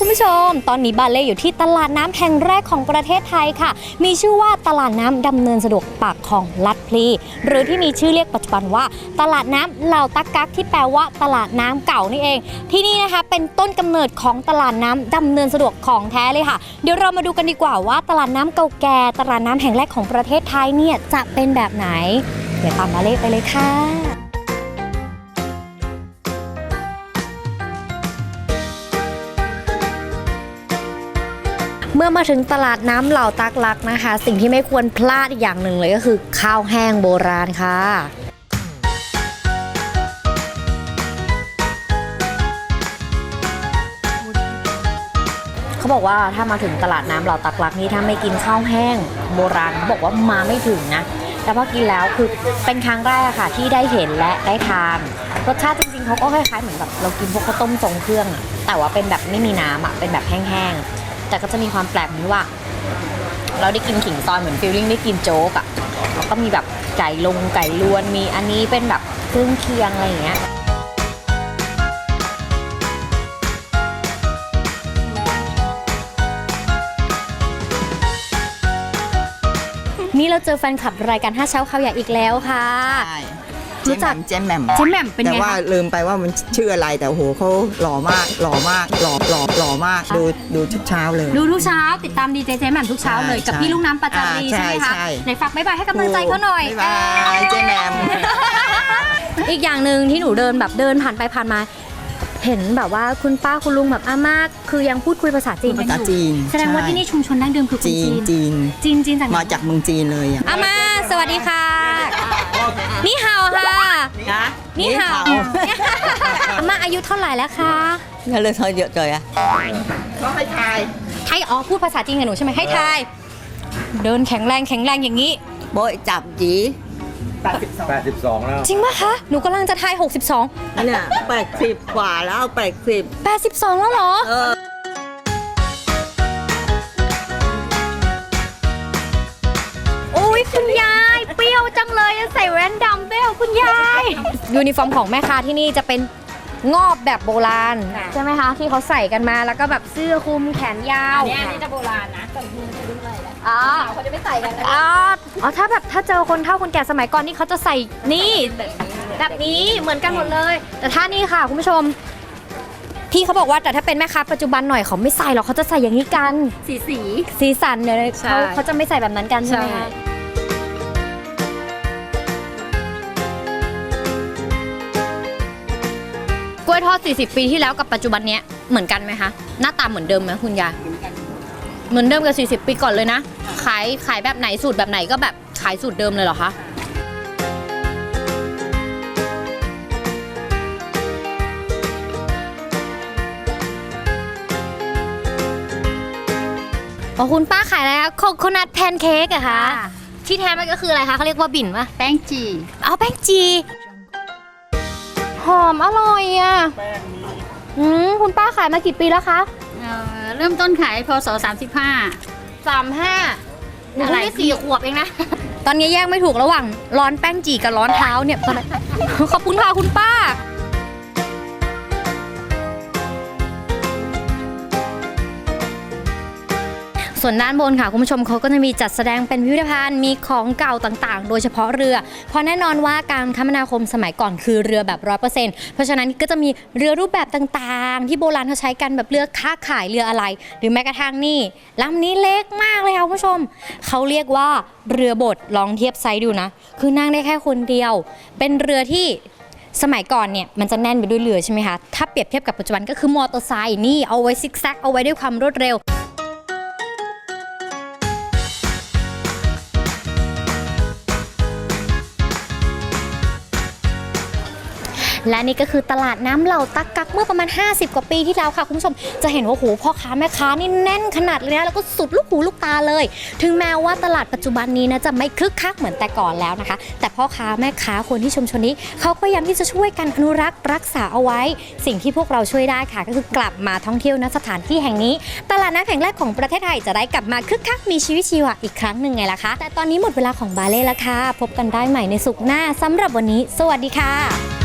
คุณผู้ชม ตอนนี้บาเล่อยู่ที่ตลาดน้ำแห่งแรกของประเทศไทยค่ะ มีชื่อว่าตลาดน้ำดำเนินสะดวกปากคลองลัดพลี หรือที่มีชื่อเรียกปัจจุบันว่า ตลาดน้ำเหล่าตักกักที่แปลว่าตลาดน้ำเก่านี่เอง ที่นี่นะคะเป็นต้นกำเนิดของตลาดน้ำดำเนินสะดวกของแท้เลยค่ะ เดี๋ยวเรามาดูกันดีกว่าว่า ตลาดน้ำเก่าแก่ ตลาดน้ำแห่งแรกของประเทศไทยเนี่ยจะเป็นแบบไหน เดี๋ยวตามบาเล่ไปเลยค่ะ เมื่อมาถึงตลาดน้ำเหล่าตักลักนะคะ สิ่งที่ไม่ควรพลาดอีกอย่างหนึ่งเลยก็คือข้าวแห้งโบราณค่ะเขาบอกว่าถ้ามาถึงตลาดน้ำเหล่าตักลักนี่ถ้าไม่กินข้าวแห้งโบราณเขาบอกว่ามาไม่ถึงนะ แต่พอกินแล้วคือเป็นครั้งแรกอะค่ะ ที่ได้เห็นและได้ทานรสชาติจริงๆเขาก็คล้ายๆเหมือนแบบเรากินพวกข้าวต้มทรงเครื่อง แต่ว่าเป็นแบบไม่มีน้ำอะเป็นแบบแห้งๆ แต่ก็จะมีความแปลกนี้ว่า เราได้กินขิงซอยเหมือนฟิลลิ่งได้กินโจ๊กอะแล้วก็มีแบบไก่ลงไก่ล้วนมีอันนี้เป็นแบบเครื่องเคียงอะไรอย่างเงี้ยนี่เราเจอแฟนคลับรายการห้าเช้าข่าวใหญ่อีกแล้วค่ะใช่ รู้จักเจ๊แหม่มเจ๊แหม่มเป็นแต่ไงว่าคะลืมไปว่ามันชื่ออะไรแต่โอ้โหเขาหล่อมากหล่อมากหล่อหล่อหล่อมากดูดูทุกเช้าเลยดูทุกเช้า ติดตามดีเจเจแหม่มทุกเช้าเลยใช่กับพี่ลูกน้ำปัจจารีอ่าใช่ไหมคะใช่ใช่ไหนฝากบ๊ายบายให้กำลังใจเขาหน่อยบ๊ายบายเจ๊แหม่มอีกอย่างหนึ่งที่หนูเดินแบบเดินผ่านไปผ่านมาเห็นแบบว่าคุณป้าคุณลุงแบบอาม่าคือยังพูดคุยภาษาจีนกันภาษาอยู่จีนแสดงว่าใช่ที่นี่ชุมชนดั้งเดิมคือคนจีนจีนจีนจีนจีนจากไหนมาจากเมืองจีนเลยอะอาม่า สวัสดีค่ะ นี่ฮาวค่ะนะนี่ฮาวอาม่าอายุเท่าไหร่แล้วคะนี่เลยเธอเยอะเลยอะเขาให้ทายไทยอ๋อพูดภาษาจีนกับหนูใช่ไหมให้ทายเดินแข็งแรงแข็งแรงอย่างนี้โบยจับจี82 แล้ว จริงปะคะ หนูกำลังจะทาย 62 เนี่ยแปดสิบกว่าแล้วแปดสิบ82 แล้วเหรอเออโอ้ยคุณยายเปรี้ยว จังเลยอะใส่แว่นดำด้วยอะคุณยาย ยูนิฟอร์มของแม่ค้าที่นี่จะเป็นงอบแบบโบราณใช่ไหมคะ ที่เขาใส่กันมาแล้วก็แบบเสื้อคลุมแขนยาวเนี่ยอันนี้จะโบราณนะแต่มือจะรุ่นอะไรแล้วอ๋อเขาจะไม่ใส่กันนะอ๋ออ๋อถ้าแบบถ้าเจอคนเฒ่าคนแก่สมัยก่อนนี่เขาจะใส่นี่แบบนี้เหมือนกันหมดเลย แต่ถ้านี่ค่ะคุณผู้ชม พี่เขาบอกว่าแต่ถ้าเป็นแม่ค้าปัจจุบันหน่อยเขาไม่ใส่หรอกเขาจะใส่อย่างนี้กัน สีสี สีสันเนี่ยใช่เขาเขาจะไม่ใส่แบบนั้นกันใช่ไหมคะ กล้วยทอด 40 ปีที่แล้วกับปัจจุบันเนี้ยเหมือนกันไหมคะหน้าตาเหมือนเดิมไหมคุณยายเหมือนเดิมกับ 40 ปีก่อนเลยนะ ขายขายแบบไหนสูตรแบบไหนก็แบบขายสูตรเดิมเลยเหรอคะอ๋อคุณป้าขายอะไรคะโคโคนัทแพนเค้กอะคะที่แท้มันก็คืออะไรคะเขาเรียกว่าบิ่นปะแป้งจีเอาแป้งจี หอมอร่อยอะอืมคุณป้าขายมากี่ปีแล้วคะเอ่อเริ่มต้นขายพศ35 สามห้าหนูอะเพิ่ไรงได้สี่ขวบเองนะ ตอนนี้แยกไม่ถูกระหว่างร้อนแป้งจีกับร้อนเท้าเนี่ยตอนนั้น ขอบคุณค่ะคุณป้า ส่วนด้านบนค่ะคุณผู้ชมเขาก็จะมีจัดแสดงเป็นพิพิธภัณฑ์มีของเก่าต่างๆ โดยเฉพาะเรือ เพราะแน่นอนว่าการคมนาคมสมัยก่อนคือเรือแบบร้อยเปอร์เซ็นต์เพราะฉะนั้นก็จะมีเรือรูปแบบต่างๆ ที่โบราณเขาใช้กันแบบเรือค้าขายเรืออะไร หรือแม้กระทั่งนี่ลำนี้เล็กมากเลยค่ะคุณผู้ชมเขาเรียกว่าเรือบดลองเทียบไซส์ดูนะ คือนั่งได้แค่คนเดียว เป็นเรือที่สมัยก่อนเนี่ยมันจะแน่นไปด้วยเรือใช่ไหมคะ ถ้าเปรียบเทียบกับปัจจุบันก็คือมอเตอร์ไซค์นี่เอาไว้ซิกแซกเอาไว้ด้วยความรวดเร็ว และนี่ก็คือตลาดน้ำเหล่าตักกักเมื่อประมาณ 50 กว่าปีที่แล้วค่ะคุณผู้ชมจะเห็นว่าโหพ่อค้าแม่ค้านี่แน่นขนาดเลยนะแล้วก็สุดลูกหูลูกตาเลย ถึงแม้ว่าตลาดปัจจุบันนี้นะจะไม่คึกคักเหมือนแต่ก่อนแล้วนะคะ แต่พ่อค้าแม่ค้าคนที่ชุมชนนี้เขาก็พยายามที่จะช่วยกันอนุรักษ์รักษาเอาไว้ สิ่งที่พวกเราช่วยได้ค่ะ ก็คือกลับมาท่องเที่ยวณสถานที่แห่งนี้ ตลาดน้ำแห่งแรกของประเทศไทยจะได้กลับมาคึกคักมีชีวิตชีวาอีกครั้งหนึ่งไงล่ะคะ แต่ตอนนี้หมดเวลาของบาเล่แล้วค่ะ พบกันได้ใหม่ในสุขหน้าสำหรับวันนี้ สวัสดีค่ะ